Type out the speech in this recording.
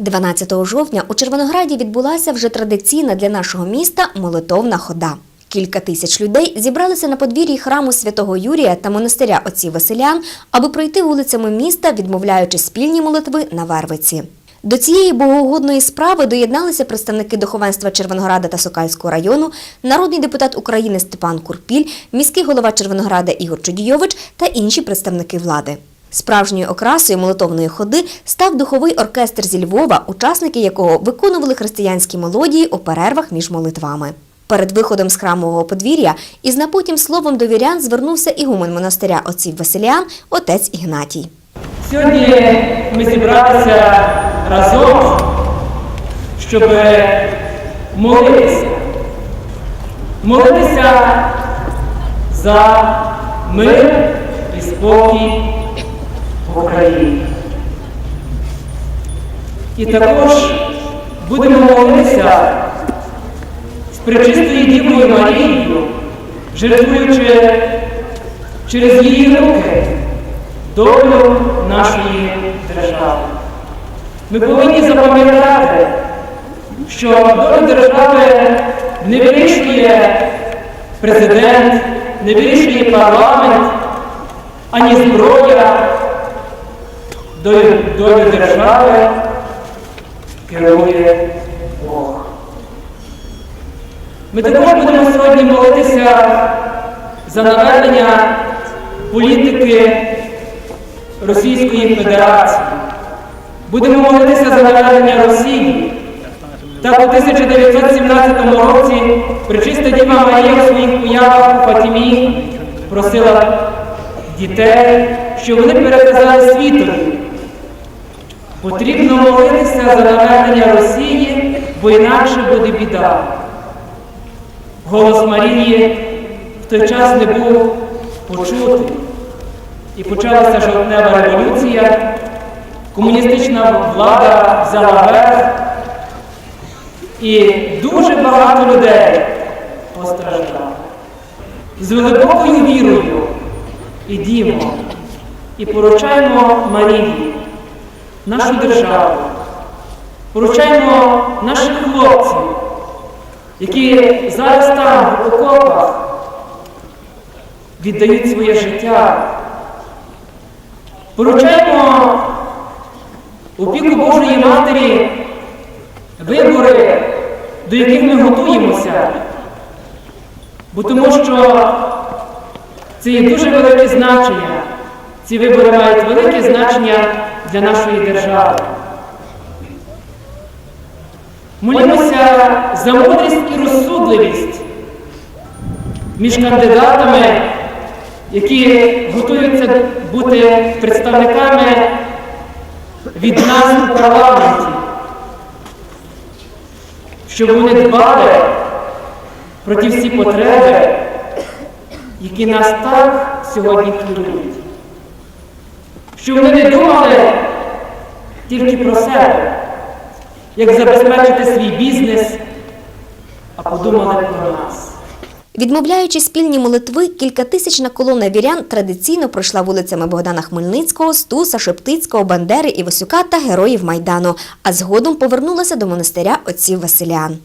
12 жовтня у Червонограді відбулася вже традиційна для нашого міста молитовна хода. Кілька тисяч людей зібралися на подвір'ї храму святого Юрія та монастиря отців Василян, аби пройти вулицями міста, відмовляючи спільні молитви на Вервиці. До цієї богоугодної справи доєдналися представники духовенства Червонограда та Сокальського району, народний депутат України Степан Курпіль, міський голова Червонограда Ігор Чудійович та інші представники влади. Справжньою окрасою молитовної ходи став духовий оркестр зі Львова, учасники якого виконували християнські мелодії у перервах між молитвами. Перед виходом з храмового подвір'я із напутім словом до вірян звернувся ігумен монастиря отців Василіан, отець Ігнатій. Сьогодні ми зібралися разом, щоб молитися. Молитися за мир і спокій в Україні. І також будемо молитися з пречистою Дівою Марією, жертвуючи через її руки долю нашої держави. Ми повинні запам'ятати, що долю держави не вирішує президент, не вирішує парламент, ані зброя. Долю держави керує Бог. Ми також будемо сьогодні молитися за наведення політики Російської Федерації. Будемо молитися за наведення Росії. Так у 1917 році Пречиста Діва Марія в своїх уявах у Фатімі просила дітей, щоб вони переказали світові. Потрібно молитися за наведення Росії, бо інакше буде біда. Голос Марії в той час не був почутий. І почалася жовтнева революція, комуністична влада взяла верх, і дуже багато людей постраждало. З глибокою вірою ідімо і поручаємо Марії, нашу державу, поручаємо наших хлопців, які зараз там, в окопах, віддають своє життя. Поручаємо опіку Божої Матері вибори, до яких ми готуємося, бо тому що це є дуже велике значення. Ці вибори мають велике значення для нашої держави. Молімося за мудрість і розсудливість між кандидатами, які готуються бути представниками від нас у парламенті, щоб вони дбали про ті всі потреби, які нас так сьогодні хвилюють. Щоб вони думали тільки про себе, як забезпечити свій бізнес, а подумали про нас. Відмовляючи спільні молитви, кількатисячна колона вірян традиційно пройшла вулицями Богдана Хмельницького, Стуса, Шептицького, Бандери, Івасюка та героїв Майдану, а згодом повернулася до монастиря отців Василян.